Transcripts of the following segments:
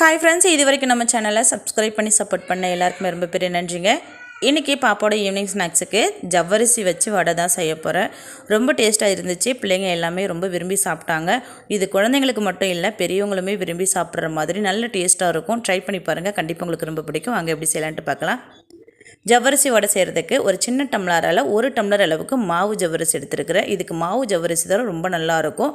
Hi friends இது வரைக்கும் நம்ம சேனலை சப்ஸ்கிரைப் பண்ணி சப்போர்ட் பண்ண எல்லாருக்குமே ரொம்ப பெரிய நன்றிங்க. இன்றைக்கி பாப்போட ஈவினிங் ஸ்நாக்ஸுக்கு ஜவ்வரிசி வச்சு வடை தான் செய்ய போகிறேன் ரொம்ப டேஸ்ட்டாக இருந்துச்சு. பிள்ளைங்க எல்லாமே ரொம்ப விரும்பி சாப்பிட்டாங்க. இது குழந்தைங்களுக்கு மட்டும் இல்லை பெரியவங்களுமே விரும்பி சாப்பிட்ற மாதிரி நல்ல டேஸ்ட்டாக இருக்கும். ட்ரை பண்ணி பாருங்கள் கண்டிப்பாக உங்களுக்கு ரொம்ப பிடிக்கும். அங்கே எப்படி செய்யலான்ட்டு பார்க்கலாம். ஜவ்வரிசி வடை செய்கிறதுக்கு ஒரு சின்ன டம்ளரால் ஒரு டம்ளர் அளவுக்கு மாவு ஜவ்வரிசி எடுத்துருக்கிறேன். இதுக்கு மாவு ஜவ்வரிசி தான் ரொம்ப நல்லாயிருக்கும்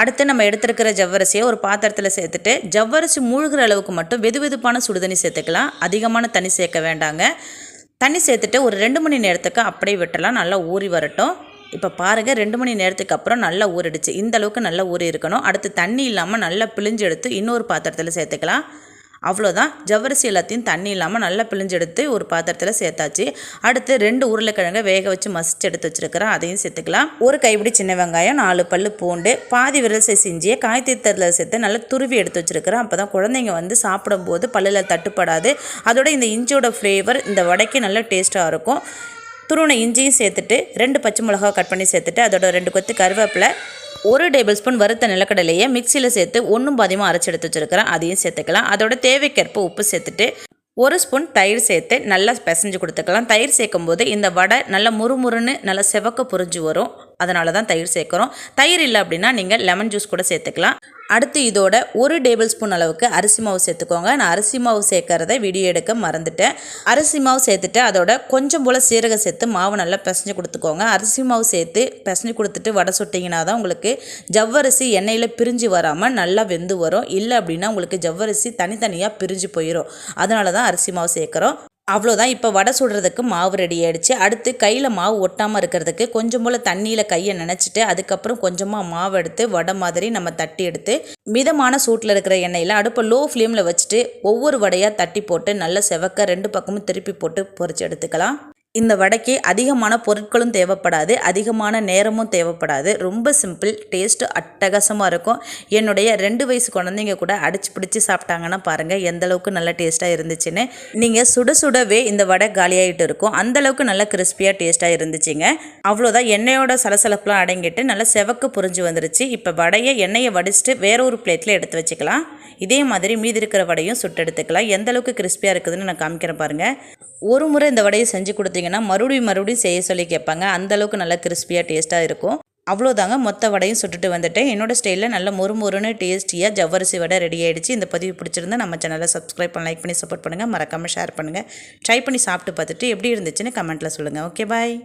அடுத்து நம்ம எடுத்துருக்கிற ஜவ்வரிசியை ஒரு பாத்திரத்தில் சேர்த்துட்டு ஜவ்வரிசி மூழ்கிற அளவுக்கு மட்டும் வெது வெதுப்பான சுடுதண்ணி சேர்த்துக்கலாம். அதிகமான தண்ணி சேர்க்க வேண்டாங்க. தண்ணி சேர்த்துட்டு ஒரு ரெண்டு மணி நேரத்துக்கு அப்படியே விட்டலாம் நல்லா ஊறி வரட்டும். இப்போ பாருங்கள் ரெண்டு மணி நேரத்துக்கு அப்புறம் நல்லா ஊறிடுச்சு. இந்த அளவுக்கு நல்லா ஊறி இருக்கணும். அடுத்து தண்ணி இல்லாமல் நல்லா பிழிஞ்சு எடுத்து இன்னொரு பாத்திரத்தில் சேர்த்துக்கலாம். அவ்வளோதான். ஜவ்வரிசி எல்லாத்தையும் தண்ணி இல்லாமல் நல்லா பிழிஞ்செடுத்து ஒரு பாத்திரத்தில் சேர்த்தாச்சு. அடுத்து ரெண்டு உருளைக்கிழங்கை வேக வச்சு மசிச்சு எடுத்து வச்சுருக்கிறேன். அதையும் சேர்த்துக்கலாம். ஒரு கைப்பிடி சின்ன வெங்காயம் நாலு பல் பூண்டு பாதி விரல் செஞ்சியை காய்த்தீர்த்தரில் சேர்த்து நல்லா துருவி எடுத்து வச்சுருக்கிறேன். அப்போ தான் குழந்தைங்க வந்து சாப்பிடும்போது பல்லில் தட்டுப்படாது. அதோட இந்த இஞ்சியோட ஃப்ளேவர் இந்த வடைக்கு நல்ல டேஸ்ட்டாக இருக்கும். துருணை இஞ்சியும் சேர்த்துட்டு ரெண்டு பச்சை மிளகா கட் பண்ணி சேர்த்துட்டு அதோட ரெண்டு கொத்து கருவேப்பிலை ஒரு டேபிள் ஸ்பூன் வறுத்த நிலக்கடலையை மிக்சியில் சேர்த்து ஒன்றும் பாதியமாக அரைச்சி எடுத்து வச்சுருக்கிறேன். அதையும் சேர்த்துக்கலாம். அதோட தேவைக்கேற்ப உப்பு சேர்த்துட்டு ஒரு ஸ்பூன் தயிர் சேர்த்து நல்லா பிசைஞ்சு கொடுத்துக்கலாம். தயிர் சேர்க்கும் போது இந்த வடை நல்லா முறுமுறுன்னு நல்லா செவக்க புரிஞ்சு வரும். அதனால தான் தயிர் சேர்க்குறோம். தயிர் இல்லை அப்படின்னா நீங்கள் லெமன் ஜூஸ் கூட சேர்த்துக்கலாம். அடுத்து இதோட ஒரு டேபிள் ஸ்பூன் அளவுக்கு அரிசி மாவு சேர்த்துக்கோங்க. நான் அரிசி மாவு சேர்க்கறத வீடியோ எடுக்க மறந்துட்டேன். அரிசி மாவு சேர்த்துட்டு அதோட கொஞ்சம் போல் சீரகம் சேர்த்து மாவு நல்லா பிசைஞ்சு கொடுத்துக்கோங்க. அரிசி மாவு சேர்த்து பிசைஞ்சு கொடுத்துட்டு வடை சுட்டிங்கன்னா தான் உங்களுக்கு ஜவ்வரிசி எண்ணெயில் பிரிஞ்சு வராமல் நல்லா வெந்து வரும். இல்லை அப்படின்னா உங்களுக்கு ஜவ்வரிசி தனித்தனியாக பிரிஞ்சு போயிடும் அதனால தான் அரிசி மாவு சேர்க்குறோம். அவ்வளோதான். இப்போ வடை சுடுறதுக்கு மாவு ரெடி ஆகிடுச்சு அடுத்து கையில் மாவு ஒட்டாமல் இருக்கிறதுக்கு கொஞ்சம் போல் தண்ணியில் கையை நினச்சிட்டு அதுக்கப்புறம் கொஞ்சமாக மாவு எடுத்து வடை மாதிரி நம்ம தட்டி எடுத்து மிதமான சூட்டில் இருக்கிற எண்ணெயில் அடுப்பை லோ ஃப்ளேமில் வச்சுட்டு ஒவ்வொரு வடையாக தட்டி போட்டு நல்லா செவக்க ரெண்டு பக்கமும் திருப்பி போட்டு பொறிச்சு எடுத்துக்கலாம். இந்த வடைக்கு அதிகமான பொருட்களும் தேவைப்படாது அதிகமான நேரமும் தேவைப்படாது. ரொம்ப சிம்பிள் டேஸ்ட்டு அட்டகாசமாக இருக்கும். என்னுடைய ரெண்டு வயசு குழந்தைங்க கூட அடிச்சு பிடிச்சி சாப்பிட்டாங்கன்னா பாருங்கள் எந்தளவுக்கு நல்ல டேஸ்ட்டாக இருந்துச்சுன்னு. நீங்கள் சுட சுடவே இந்த வடை காலியாகிட்டு இருக்கும். அந்தளவுக்கு நல்லா கிறிஸ்பியாக டேஸ்ட்டாக இருந்துச்சுங்க. அவ்வளோதான் எண்ணெயோட சலசலப்புலாம் அடங்கிட்டு நல்லா செவக்கு புரிஞ்சு வந்துருச்சு. இப்போ வடையை எண்ணெயை வடிச்சிட்டு வேற ஒரு பிளேட்டில் எடுத்து வச்சுக்கலாம். இதே மாதிரி மீதி இருக்கிற வடையும் சுட்டு எடுத்துக்கலாம் எந்த அளவுக்கு கிறிஸ்பியாக இருக்குதுன்னு நான் காமிக்கிறேன் பாருங்கள் ஒரு முறை இந்த வடையை செஞ்சு கொடுத்தீங்கன்னா மறுபடியும் மறுபடியும் செய்ய சொல்லி கேட்பாங்க. அந்தளவுக்கு நல்லா கிறிஸ்பியாக டேஸ்ட்டாக இருக்கும். அவ்வளோதாங்க மொத்த வடையும் சுட்டுட்டு வந்துட்டேன். என்னோடய ஸ்டைலில் நல்ல மொறுமொறுன்னு டேஸ்டியாக ஜவ்வரிசி வடை ரெடி ஆகிடுச்சு இந்த பதிவு பிடிச்சிருந்தா நம்ம சேனலை சப்ஸ்கிரைப் பண்ணி லைக் பண்ணி சப்போர்ட் பண்ணுங்கள் மறக்காமல் ஷேர் பண்ணுங்கள் ட்ரை பண்ணி சாப்பிட்டு பார்த்துட்டு எப்படி இருந்துச்சுன்னு கமெண்ட்டில் சொல்லுங்கள் ஓகே பாய்